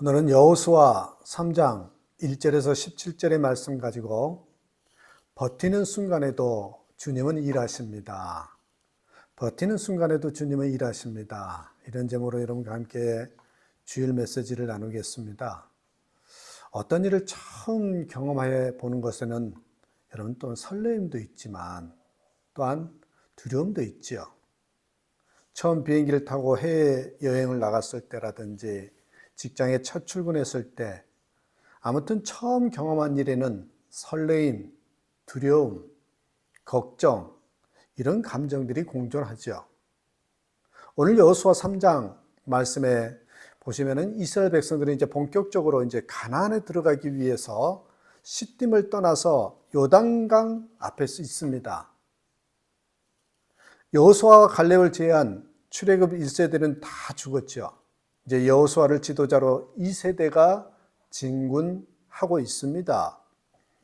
오늘은 여호수아 3장 1절에서 17절의 말씀 가지고 버티는 순간에도 주님은 일하십니다. 버티는 순간에도 주님은 일하십니다. 이런 제목으로 여러분과 함께 주일 메시지를 나누겠습니다. 어떤 일을 처음 경험해 보는 것에는 여러분 또한 설레임도 있지만 또한 두려움도 있지요. 처음 비행기를 타고 해외 여행을 나갔을 때라든지 직장에 첫 출근했을 때 아무튼 처음 경험한 일에는 설레임, 두려움, 걱정 이런 감정들이 공존하죠. 오늘 여호수아 3장 말씀에 보시면은 이스라엘 백성들이 이제 본격적으로 이제 가나안에 들어가기 위해서 시딤을 떠나서 요단강 앞에 있습니다. 여호수아와 갈렙을 제외한 출애굽 1세대는 다 죽었죠. 이제 여호수아를 지도자로 2세대가 진군하고 있습니다.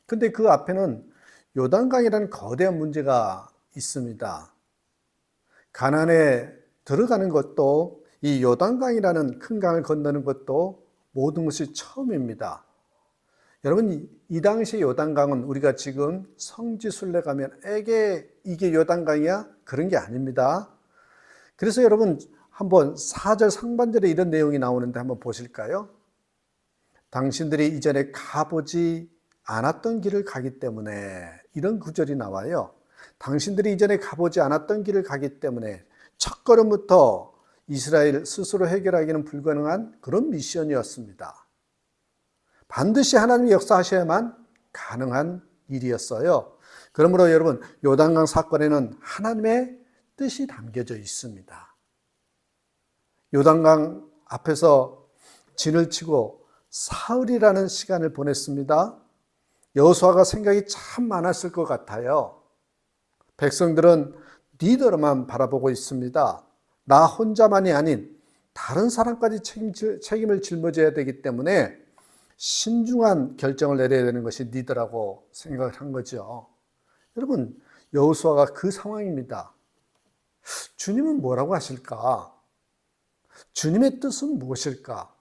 근데 그 앞에는 요단강이라는 거대한 문제가 있습니다. 가난에 들어가는 것도 이 요단강이라는 큰 강을 건너는 것도 모든 것이 처음입니다. 여러분 이 당시 요단강은 우리가 지금 성지순례 가면 에게 이게 요단강이야 그런 게 아닙니다. 그래서 여러분 한번 4절 상반절에 이런 내용이 나오는데 한번 보실까요? 당신들이 이전에 가보지 않았던 길을 가기 때문에 이런 구절이 나와요. 당신들이 이전에 가보지 않았던 길을 가기 때문에 첫 걸음부터 이스라엘 스스로 해결하기는 불가능한 그런 미션이었습니다. 반드시 하나님이 역사하셔야만 가능한 일이었어요. 그러므로 여러분 요단강 사건에는 하나님의 뜻이 담겨져 있습니다. 요단강 앞에서 진을 치고 사흘이라는 시간을 보냈습니다. 여호수아가 생각이 참 많았을 것 같아요. 백성들은 리더로만 바라보고 있습니다. 나 혼자만이 아닌 다른 사람까지 책임을 짊어져야 되기 때문에 신중한 결정을 내려야 되는 것이 리더라고 생각을 한 거죠. 여러분, 여호수아가 그 상황입니다. 주님은 뭐라고 하실까? 주님의 뜻은 무엇일까?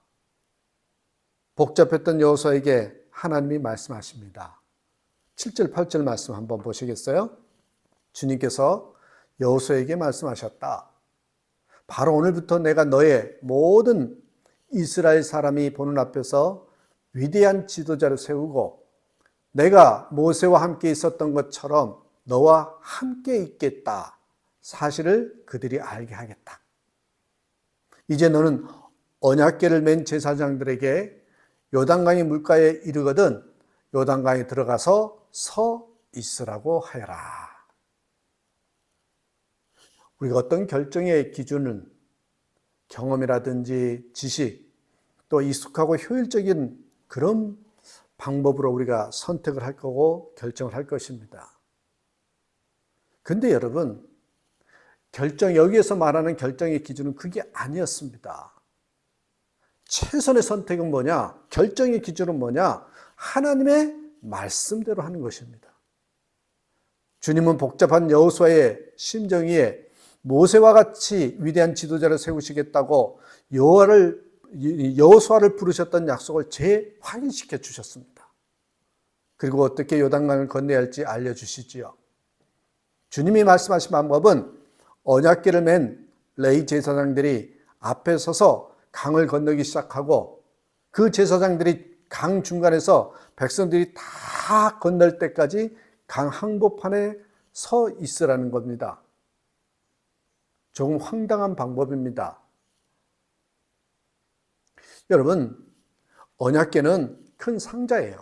복잡했던 여호수아에게 하나님이 말씀하십니다. 7절 8절 말씀 한번 보시겠어요? 주님께서 여호수아에게 말씀하셨다. 바로 오늘부터 내가 너의 모든 이스라엘 사람이 보는 앞에서 위대한 지도자를 세우고 내가 모세와 함께 있었던 것처럼 너와 함께 있겠다. 사실을 그들이 알게 하겠다. 이제 너는 언약계를 맨 제사장들에게 요단강의 물가에 이르거든 요단강에 들어가서 서 있으라고 하여라. 우리가 어떤 결정의 기준은 경험이라든지 지식 또 익숙하고 효율적인 그런 방법으로 우리가 선택을 할 거고 결정을 할 것입니다. 근데 여러분, 결정, 여기에서 말하는 결정의 기준은 그게 아니었습니다. 최선의 선택은 뭐냐? 결정의 기준은 뭐냐? 하나님의 말씀대로 하는 것입니다. 주님은 복잡한 여호수아의 심정 위에 모세와 같이 위대한 지도자를 세우시겠다고 여호와를 여호수아를 부르셨던 약속을 재확인시켜 주셨습니다. 그리고 어떻게 요단강을 건너야 할지 알려 주시지요. 주님이 말씀하신 방법은 언약궤를 맨 레이 제사장들이 앞에 서서 강을 건너기 시작하고 그 제사장들이 강 중간에서 백성들이 다 건널 때까지 강 항복판에 서 있으라는 겁니다. 조금 황당한 방법입니다. 여러분, 언약계는 큰 상자예요.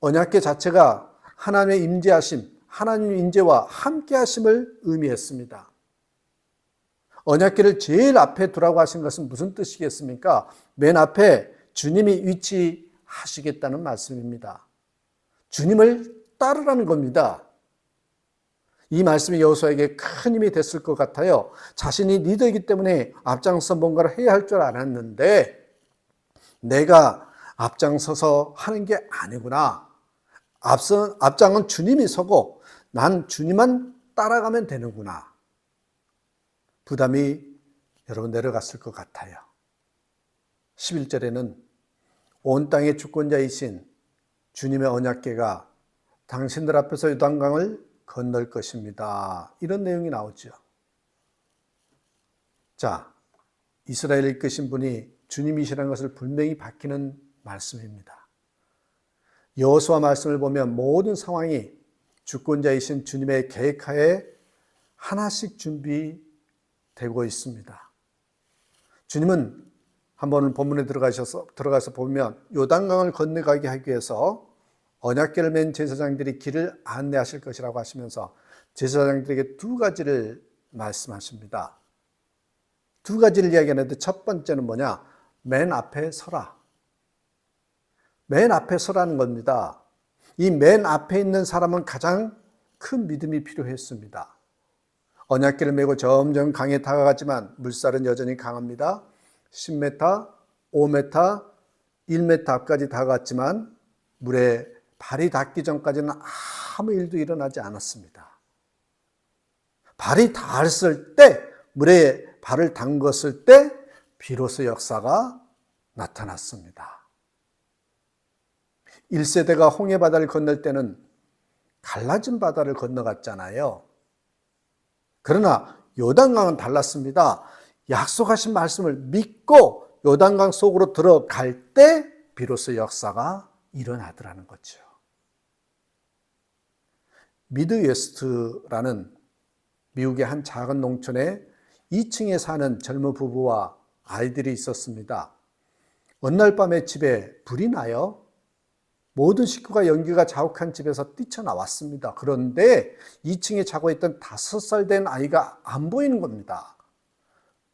언약계 자체가 하나님의 임재하심, 하나님의 임재와 함께 하심을 의미했습니다. 언약계를 제일 앞에 두라고 하신 것은 무슨 뜻이겠습니까? 맨 앞에 주님이 위치하시겠다는 말씀입니다. 주님을 따르라는 겁니다. 이 말씀이 여호수아에게 큰 힘이 됐을 것 같아요. 자신이 리더이기 때문에 앞장서 뭔가를 해야 할 줄 알았는데 내가 앞장서서 하는 게 아니구나. 앞선 앞장은 주님이 서고 난 주님만 따라가면 되는구나. 부담이 여러분 내려갔을 것 같아요. 11절에는 온 땅의 주권자이신 주님의 언약궤가 당신들 앞에서 요단강을 건널 것입니다. 이런 내용이 나오죠. 자, 이스라엘을 이끄신 분이 주님이시라는 것을 분명히 밝히는 말씀입니다. 여호수아 말씀을 보면 모든 상황이 주권자이신 주님의 계획하에 하나씩 준비되고 있습니다. 주님은 한번 본문에 들어가셔서 들어가서 보면 요단강을 건너가게 하기 위해서 언약궤를 맨 제사장들이 길을 안내하실 것이라고 하시면서 제사장들에게 두 가지를 말씀하십니다. 두 가지를 이야기하는데 첫 번째는 뭐냐? 맨 앞에 서라. 맨 앞에 서라는 겁니다. 이 맨 앞에 있는 사람은 가장 큰 믿음이 필요했습니다. 언약궤를 메고 점점 강에 다가가지만 물살은 여전히 강합니다. 10m, 5m, 1m 앞까지 다가갔지만 물에 발이 닿기 전까지는 아무 일도 일어나지 않았습니다. 발이 닿았을 때, 물에 발을 담궜을 때, 비로소 역사가 나타났습니다. 1세대가 홍해 바다를 건널 때는 갈라진 바다를 건너갔잖아요. 그러나 요단강은 달랐습니다. 약속하신 말씀을 믿고 요단강 속으로 들어갈 때 비로소 역사가 일어나더라는 거죠. 미드웨스트라는 미국의 한 작은 농촌에 2층에 사는 젊은 부부와 아이들이 있었습니다. 어느 날 밤에 집에 불이 나요. 모든 식구가 연기가 자욱한 집에서 뛰쳐나왔습니다. 그런데 2층에 자고 있던 다섯 살된 아이가 안 보이는 겁니다.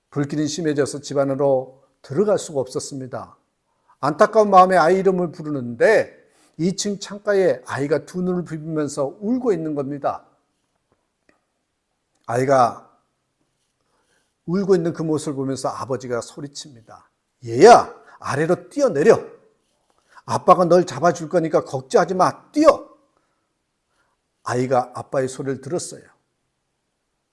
불길이 심해져서 집 안으로 들어갈 수가 없었습니다. 안타까운 마음에 아이 이름을 부르는데 2층 창가에 아이가 두 눈을 비비면서 울고 있는 겁니다. 아이가 울고 있는 그 모습을 보면서 아버지가 소리칩니다. 얘야, 아래로 뛰어내려. 아빠가 널 잡아줄 거니까 걱정하지 마. 뛰어. 아이가 아빠의 소리를 들었어요.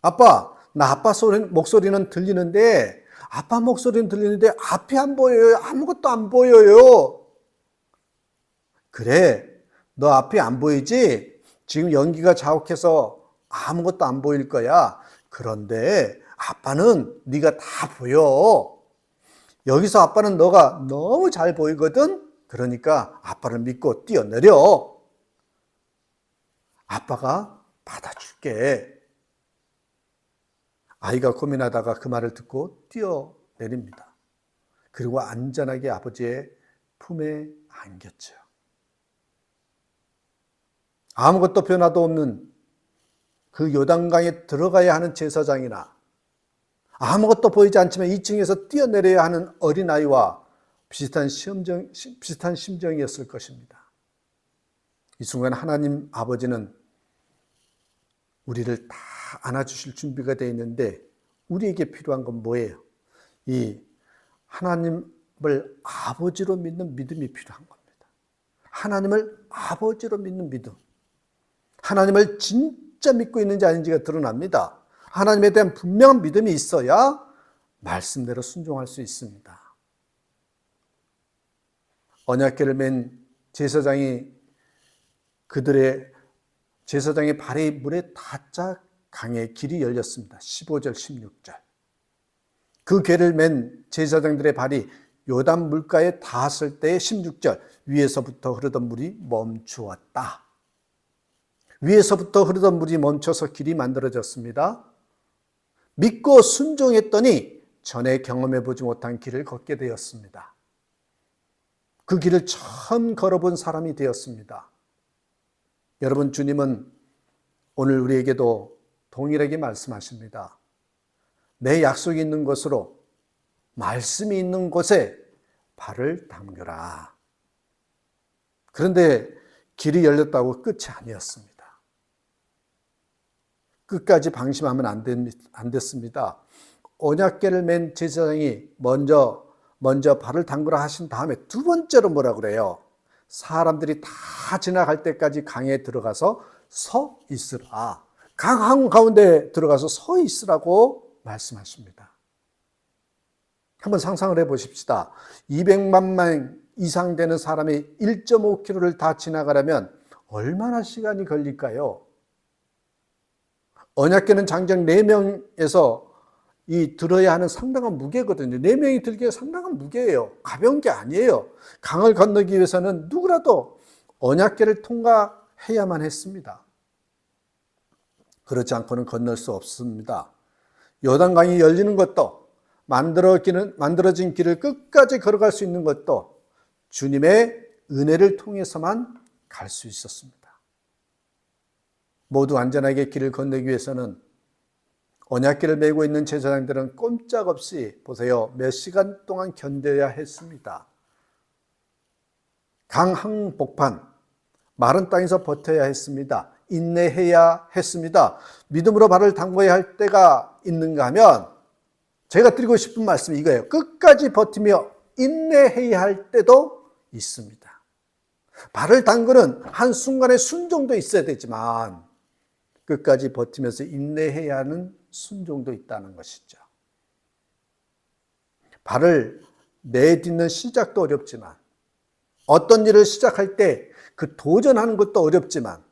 아빠, 나 아빠 소리, 목소리는 들리는데, 아빠 목소리는 들리는데 앞이 안 보여요. 아무것도 안 보여요. 그래, 너 앞이 안 보이지? 지금 연기가 자욱해서 아무것도 안 보일 거야. 그런데 아빠는 네가 다 보여. 여기서 아빠는 너가 너무 잘 보이거든? 그러니까 아빠를 믿고 뛰어내려. 아빠가 받아줄게. 아이가 고민하다가 그 말을 듣고 뛰어내립니다. 그리고 안전하게 아버지의 품에 안겼죠. 아무것도 변화도 없는 그 요단강에 들어가야 하는 제사장이나 아무것도 보이지 않지만 2층에서 뛰어내려야 하는 어린아이와 비슷한 심정, 비슷한 심정이었을 것입니다. 이 순간 하나님 아버지는 우리를 다 안아주실 준비가 되어 있는데 우리에게 필요한 건 뭐예요? 이 하나님을 아버지로 믿는 믿음이 필요한 겁니다. 하나님을 아버지로 믿는 믿음. 하나님을 진짜 믿고 있는지 아닌지가 드러납니다. 하나님에 대한 분명한 믿음이 있어야 말씀대로 순종할 수 있습니다. 언약궤를 맨 제사장이 그들의 제사장의 발이 물에 닿자 강의 길이 열렸습니다. 15절, 16절. 그 궤를 맨 제사장들의 발이 요단 물가에 닿았을 때 16절 위에서부터 흐르던 물이 멈추었다. 위에서부터 흐르던 물이 멈춰서 길이 만들어졌습니다. 믿고 순종했더니 전에 경험해 보지 못한 길을 걷게 되었습니다. 그 길을 처음 걸어본 사람이 되었습니다. 여러분, 주님은 오늘 우리에게도 동일하게 말씀하십니다. 내 약속이 있는 곳으로, 말씀이 있는 곳에 발을 담겨라. 그런데 길이 열렸다고 끝이 아니었습니다. 끝까지 방심하면 안, 됐습니다. 언약계를 맨 제사장이 먼저 먼저 발을 담그라 하신 다음에 두 번째로 뭐라 그래요? 사람들이 다 지나갈 때까지 강에 들어가서 서 있으라. 강 가운데 들어가서 서 있으라고 말씀하십니다. 한번 상상을 해 보십시다. 200만 명 이상 되는 사람이 1.5km를 다 지나가려면 얼마나 시간이 걸릴까요? 언약계는 장정 4명에서 이 들어야 하는 상당한 무게거든요. 4명이 들기에 상당한 무게예요. 가벼운 게 아니에요. 강을 건너기 위해서는 누구라도 언약계를 통과해야만 했습니다. 그렇지 않고는 건널 수 없습니다. 요단강이 열리는 것도 만들어지는, 만들어진 길을 끝까지 걸어갈 수 있는 것도 주님의 은혜를 통해서만 갈 수 있었습니다. 모두 안전하게 길을 건너기 위해서는 언약길을 메고 있는 제사장들은 꼼짝없이 보세요. 몇 시간 동안 견뎌야 했습니다. 강항 복판, 마른 땅에서 버텨야 했습니다. 인내해야 했습니다. 믿음으로 발을 담궈야 할 때가 있는가 하면 제가 드리고 싶은 말씀이 이거예요. 끝까지 버티며 인내해야 할 때도 있습니다. 발을 담그는 한순간의 순종도 있어야 되지만 끝까지 버티면서 인내해야 하는 순종도 있다는 것이죠. 발을 내딛는 시작도 어렵지만 어떤 일을 시작할 때 그 도전하는 것도 어렵지만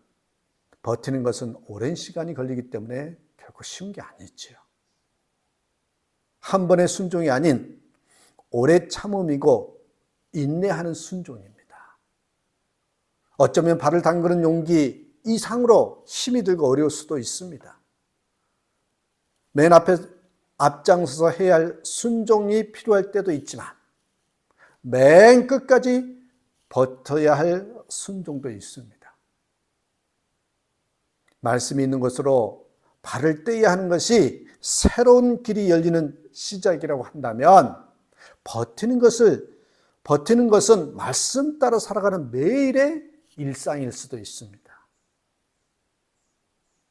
버티는 것은 오랜 시간이 걸리기 때문에 결코 쉬운 게 아니지요. 한 번의 순종이 아닌 오래 참음이고 인내하는 순종입니다. 어쩌면 발을 담그는 용기 이상으로 힘이 들고 어려울 수도 있습니다. 맨 앞에 앞장서서 해야 할 순종이 필요할 때도 있지만 맨 끝까지 버텨야 할 순종도 있습니다. 말씀이 있는 것으로 발을 떼야 하는 것이 새로운 길이 열리는 시작이라고 한다면 버티는 것을 버티는 것은 말씀 따라 살아가는 매일의 일상일 수도 있습니다.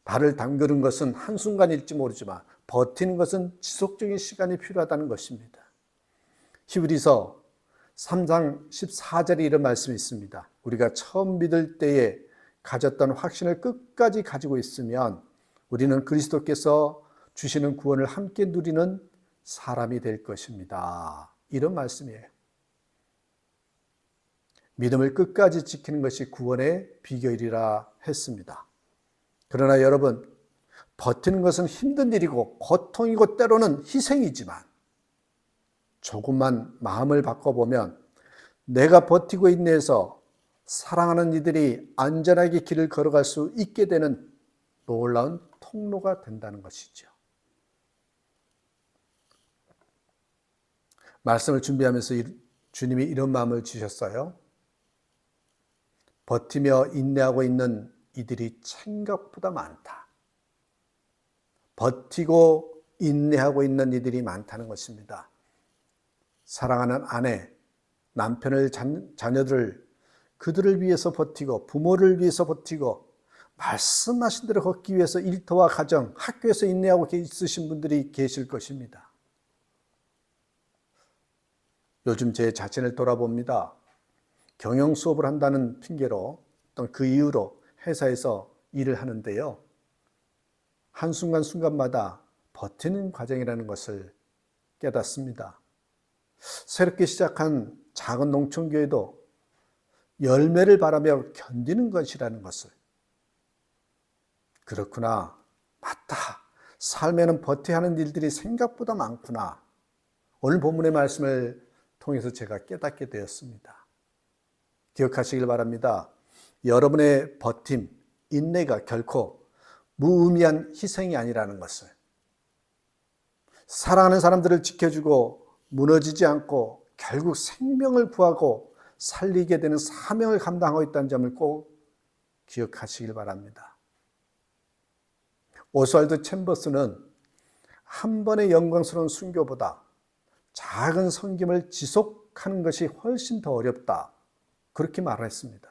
발을 담그는 것은 한순간일지 모르지만 버티는 것은 지속적인 시간이 필요하다는 것입니다. 히브리서 3장 14절에 이런 말씀이 있습니다. 우리가 처음 믿을 때에 가졌던 확신을 끝까지 가지고 있으면 우리는 그리스도께서 주시는 구원을 함께 누리는 사람이 될 것입니다. 이런 말씀이에요. 믿음을 끝까지 지키는 것이 구원의 비결이라 했습니다. 그러나 여러분, 버티는 것은 힘든 일이고 고통이고 때로는 희생이지만 조금만 마음을 바꿔보면 내가 버티고 있네서 사랑하는 이들이 안전하게 길을 걸어갈 수 있게 되는 놀라운 통로가 된다는 것이죠. 말씀을 준비하면서 주님이 이런 마음을 주셨어요. 버티며 인내하고 있는 이들이 생각보다 많다. 버티고 인내하고 있는 이들이 많다는 것입니다. 사랑하는 아내, 남편을, 자녀들을 그들을 위해서 버티고 부모를 위해서 버티고 말씀하신 대로 걷기 위해서 일터와 가정, 학교에서 인내하고 있으신 분들이 계실 것입니다. 요즘 제 자신을 돌아봅니다. 경영 수업을 한다는 핑계로 또는 그 이유로 회사에서 일을 하는데요. 한순간순간마다 버티는 과정이라는 것을 깨닫습니다. 새롭게 시작한 작은 농촌교회도 열매를 바라며 견디는 것이라는 것을. 그렇구나. 맞다. 삶에는 버텨야 하는 일들이 생각보다 많구나. 오늘 본문의 말씀을 통해서 제가 깨닫게 되었습니다. 기억하시길 바랍니다. 여러분의 버팀, 인내가 결코 무의미한 희생이 아니라는 것을. 사랑하는 사람들을 지켜주고 무너지지 않고 결국 생명을 구하고 살리게 되는 사명을 감당하고 있다는 점을 꼭 기억하시길 바랍니다. 오스왈드 챔버스는 한 번의 영광스러운 순교보다 작은 섬김을 지속하는 것이 훨씬 더 어렵다. 그렇게 말했습니다.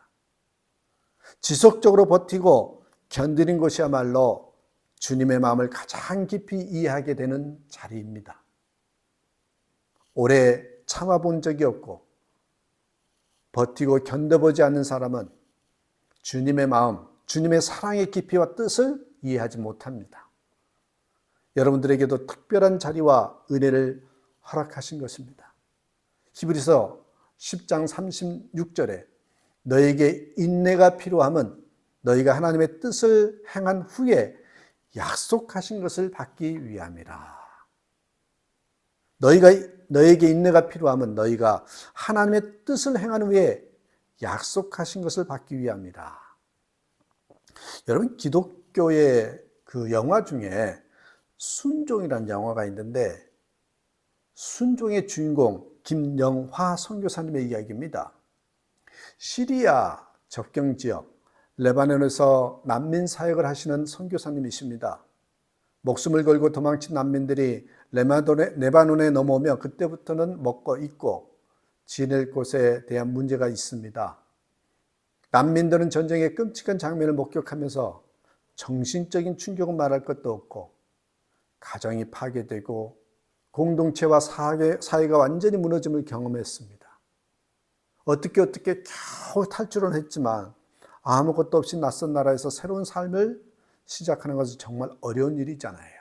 지속적으로 버티고 견디는 것이야말로 주님의 마음을 가장 깊이 이해하게 되는 자리입니다. 오래 참아본 적이 없고 버티고 견뎌보지 않는 사람은 주님의 마음, 주님의 사랑의 깊이와 뜻을 이해하지 못합니다. 여러분들에게도 특별한 자리와 은혜를 허락하신 것입니다. 히브리서 10장 36절에 너에게 인내가 필요함은 너희가 하나님의 뜻을 행한 후에 약속하신 것을 받기 위함이라. 너희가 너에게 인내가 필요함은 너희가 하나님의 뜻을 행한 후에 약속하신 것을 받기 위함이라. 여러분 기독교의 그 영화 중에 순종이라는 영화가 있는데 순종의 주인공 김영화 선교사님의 이야기입니다. 시리아 접경 지역 레바논에서 난민 사역을 하시는 선교사님이십니다. 목숨을 걸고 도망친 난민들이 레바논에, 레바논에 넘어오며 그때부터는 먹고 입고 지낼 곳에 대한 문제가 있습니다. 난민들은 전쟁의 끔찍한 장면을 목격하면서 정신적인 충격은 말할 것도 없고 가정이 파괴되고 공동체와 사회, 사회가 완전히 무너짐을 경험했습니다. 어떻게 어떻게 겨우 탈출은 했지만 아무것도 없이 낯선 나라에서 새로운 삶을 시작하는 것은 정말 어려운 일이잖아요.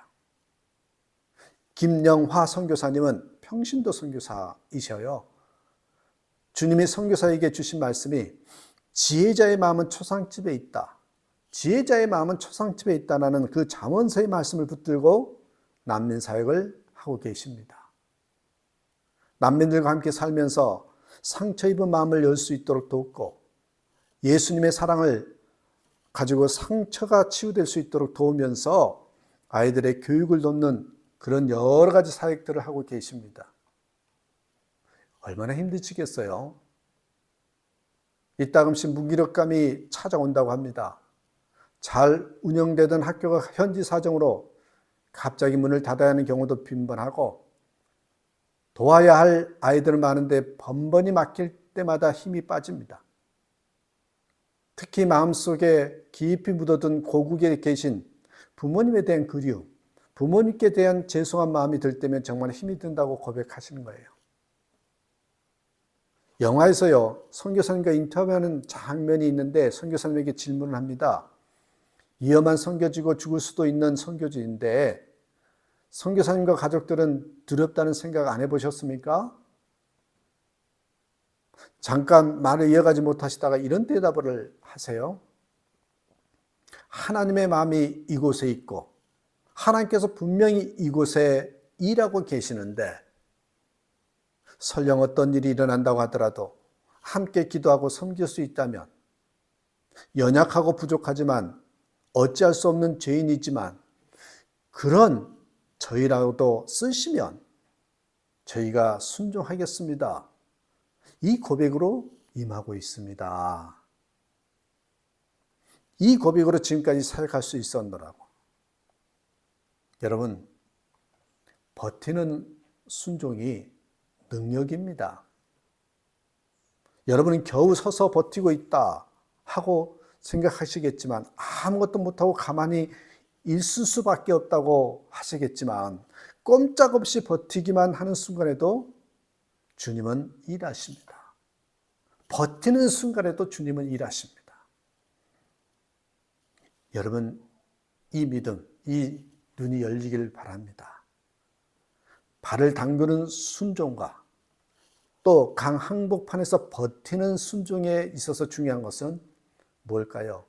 김영화 선교사님은 평신도 선교사이셔요. 주님이 선교사에게 주신 말씀이 지혜자의 마음은 초상집에 있다. 지혜자의 마음은 초상집에 있다라는 그 잠언서의 말씀을 붙들고 난민 사역을 하고 계십니다. 난민들과 함께 살면서 상처 입은 마음을 열 수 있도록 돕고 예수님의 사랑을 가지고 상처가 치유될 수 있도록 도우면서 아이들의 교육을 돕는 그런 여러 가지 사역들을 하고 계십니다. 얼마나 힘드시겠어요? 이따금씩 무기력감이 찾아온다고 합니다. 잘 운영되던 학교가 현지 사정으로 갑자기 문을 닫아야 하는 경우도 빈번하고 도와야 할 아이들 많은데 번번이 맡길 때마다 힘이 빠집니다. 특히 마음속에 깊이 묻어둔 고국에 계신 부모님에 대한 그리움, 부모님께 대한 죄송한 마음이 들 때면 정말 힘이 든다고 고백하시는 거예요. 영화에서요, 선교사님과 인터뷰하는 장면이 있는데 선교사님에게 질문을 합니다. 위험한 선교지고 죽을 수도 있는 선교지인데 선교사님과 가족들은 두렵다는 생각 안 해보셨습니까? 잠깐 말을 이어가지 못하시다가 이런 대답을 하세요. 하나님의 마음이 이곳에 있고 하나님께서 분명히 이곳에 일하고 계시는데 설령 어떤 일이 일어난다고 하더라도 함께 기도하고 섬길 수 있다면 연약하고 부족하지만 어찌할 수 없는 죄인이지만 그런 저희라도 쓰시면 저희가 순종하겠습니다. 이 고백으로 임하고 있습니다. 이 고백으로 지금까지 사역할 수 있었노라고. 여러분, 버티는 순종이 능력입니다. 여러분은 겨우 서서 버티고 있다 하고 생각하시겠지만 아무것도 못하고 가만히 있을 수밖에 없다고 하시겠지만 꼼짝없이 버티기만 하는 순간에도 주님은 일하십니다. 버티는 순간에도 주님은 일하십니다. 여러분, 이 믿음, 이 눈이 열리길 바랍니다. 발을 담그는 순종과 또 강 항복판에서 버티는 순종에 있어서 중요한 것은 뭘까요?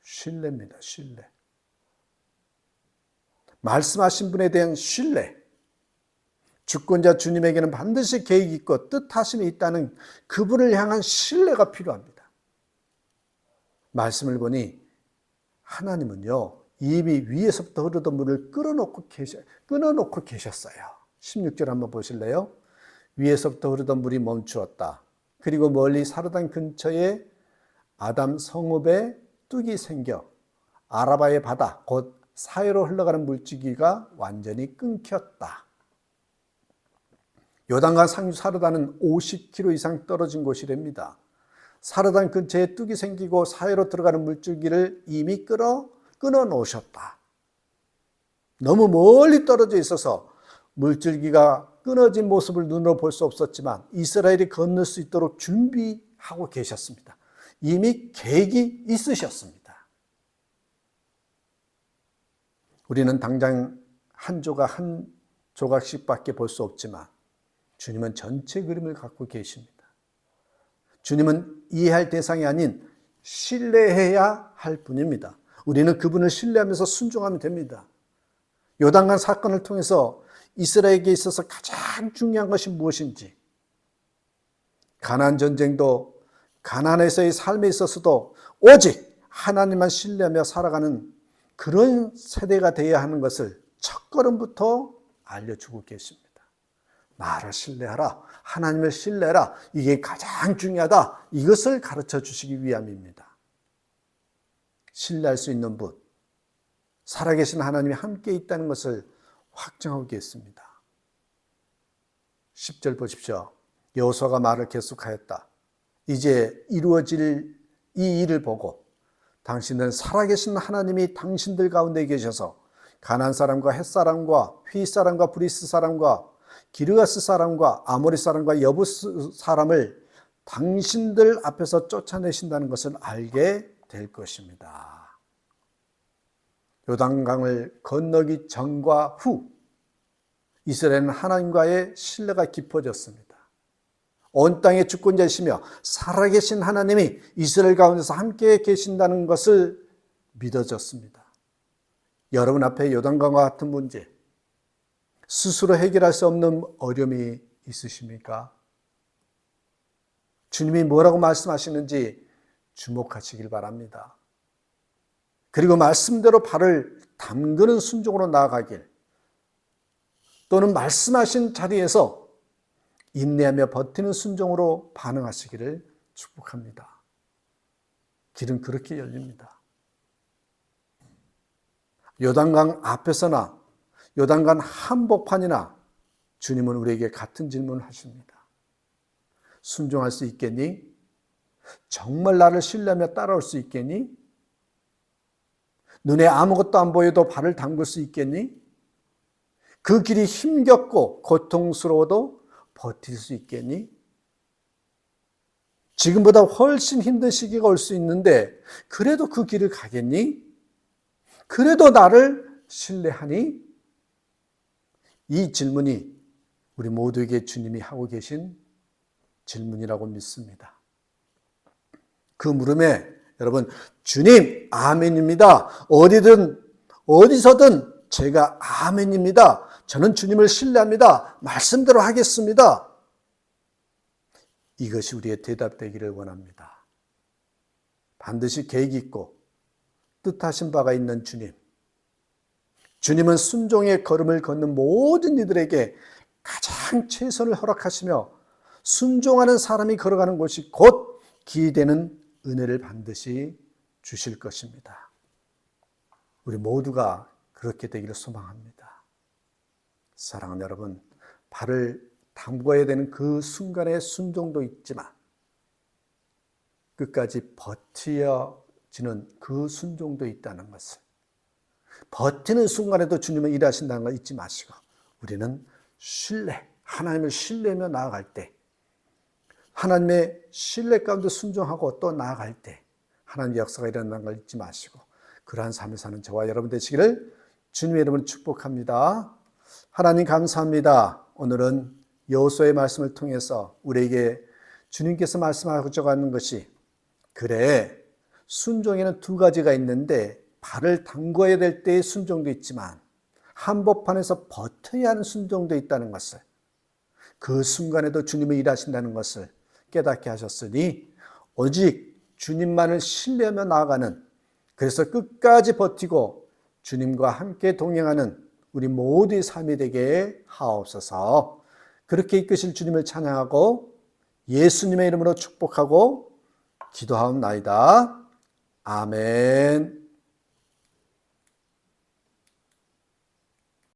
신뢰입니다. 신뢰. 말씀하신 분에 대한 신뢰. 주권자 주님에게는 반드시 계획이 있고 뜻하심이 있다는 그분을 향한 신뢰가 필요합니다. 말씀을 보니 하나님은요, 이미 위에서부터 흐르던 물을 끌어놓고 계셔, 끊어놓고 계셨어요. 16절 한번 보실래요? 위에서부터 흐르던 물이 멈추었다. 그리고 멀리 사르단 근처에 아담 성읍에 뚝이 생겨 아라바의 바다, 곧 사해로 흘러가는 물줄기가 완전히 끊겼다. 요단강 상류 사르단은 50km 이상 떨어진 곳이랍니다. 사르단 근처에 뚝이 생기고 사해로 들어가는 물줄기를 이미 끌어 끊어 놓으셨다. 너무 멀리 떨어져 있어서 물줄기가 끊어진 모습을 눈으로 볼 수 없었지만 이스라엘이 건널 수 있도록 준비하고 계셨습니다. 이미 계획이 있으셨습니다. 우리는 당장 한 조가 한 조각씩밖에 볼 수 없지만 주님은 전체 그림을 갖고 계십니다. 주님은 이해할 대상이 아닌 신뢰해야 할 분입니다. 우리는 그분을 신뢰하면서 순종하면 됩니다. 요단강 사건을 통해서 이스라엘에게 있어서 가장 중요한 것이 무엇인지 가난 전쟁도 가난에서의 삶에 있어서도 오직 하나님만 신뢰하며 살아가는 그런 세대가 되어야 하는 것을 첫 걸음부터 알려주고 계십니다. 나를 신뢰하라. 하나님을 신뢰하라. 이게 가장 중요하다. 이것을 가르쳐 주시기 위함입니다. 신뢰할 수 있는 분, 살아계신 하나님이 함께 있다는 것을 확정하고 있습니다. 10절 보십시오. 여호수아가 말을 계속하였다. 이제 이루어질 이 일을 보고 당신은 살아계신 하나님이 당신들 가운데 계셔서 가난 사람과 햇 사람과 휘 사람과 브리스 사람과 기르가스 사람과 아모리 사람과 여부스 사람을 당신들 앞에서 쫓아내신다는 것을 알게 될 것입니다. 요단강을 건너기 전과 후 이스라엘은 하나님과의 신뢰가 깊어졌습니다. 온 땅의 주권자이시며 살아계신 하나님이 이스라엘 가운데서 함께 계신다는 것을 믿어졌습니다. 여러분 앞에 요단강과 같은 문제, 스스로 해결할 수 없는 어려움이 있으십니까? 주님이 뭐라고 말씀하시는지 주목하시길 바랍니다. 그리고 말씀대로 발을 담그는 순종으로 나아가길 또는 말씀하신 자리에서 인내하며 버티는 순종으로 반응하시기를 축복합니다. 길은 그렇게 열립니다. 요단강 앞에서나 요단강 한복판이나 주님은 우리에게 같은 질문을 하십니다. 순종할 수 있겠니? 정말 나를 신뢰하며 따라올 수 있겠니? 눈에 아무것도 안 보여도 발을 담글 수 있겠니? 그 길이 힘겹고 고통스러워도 버틸 수 있겠니? 지금보다 훨씬 힘든 시기가 올 수 있는데 그래도 그 길을 가겠니? 그래도 나를 신뢰하니? 이 질문이 우리 모두에게 주님이 하고 계신 질문이라고 믿습니다. 그 물음에 여러분 주님 아멘입니다. 어디든 어디서든 제가 아멘입니다. 저는 주님을 신뢰합니다. 말씀대로 하겠습니다. 이것이 우리의 대답되기를 원합니다. 반드시 계획 있고 뜻하신 바가 있는 주님. 주님은 순종의 걸음을 걷는 모든 이들에게 가장 최선을 허락하시며 순종하는 사람이 걸어가는 곳이 곧 기대는 은혜를 반드시 주실 것입니다. 우리 모두가 그렇게 되기를 소망합니다. 사랑하는 여러분, 발을 담궈야 되는 그 순간의 순종도 있지만 끝까지 버티어지는 그 순종도 있다는 것을 버티는 순간에도 주님은 일하신다는 걸 잊지 마시고 우리는 신뢰, 하나님을 신뢰하며 나아갈 때 하나님의 신뢰 가운데 순종하고 또 나아갈 때 하나님의 역사가 일어난다는 걸 잊지 마시고 그러한 삶을 사는 저와 여러분 되시기를 주님의 이름으로 축복합니다. 하나님 감사합니다. 오늘은 여호수아의 말씀을 통해서 우리에게 주님께서 말씀하고자 하는 것이 그래 순종에는 두 가지가 있는데 발을 담궈야 될 때의 순종도 있지만 한복판에서 버텨야 하는 순종도 있다는 것을 그 순간에도 주님이 일하신다는 것을 깨닫게 하셨으니 오직 주님만을 신뢰하며 나아가는 그래서 끝까지 버티고 주님과 함께 동행하는 우리 모두의 삶이 되게 하옵소서. 그렇게 이끄실 주님을 찬양하고 예수님의 이름으로 축복하고 기도하옵나이다. 아멘.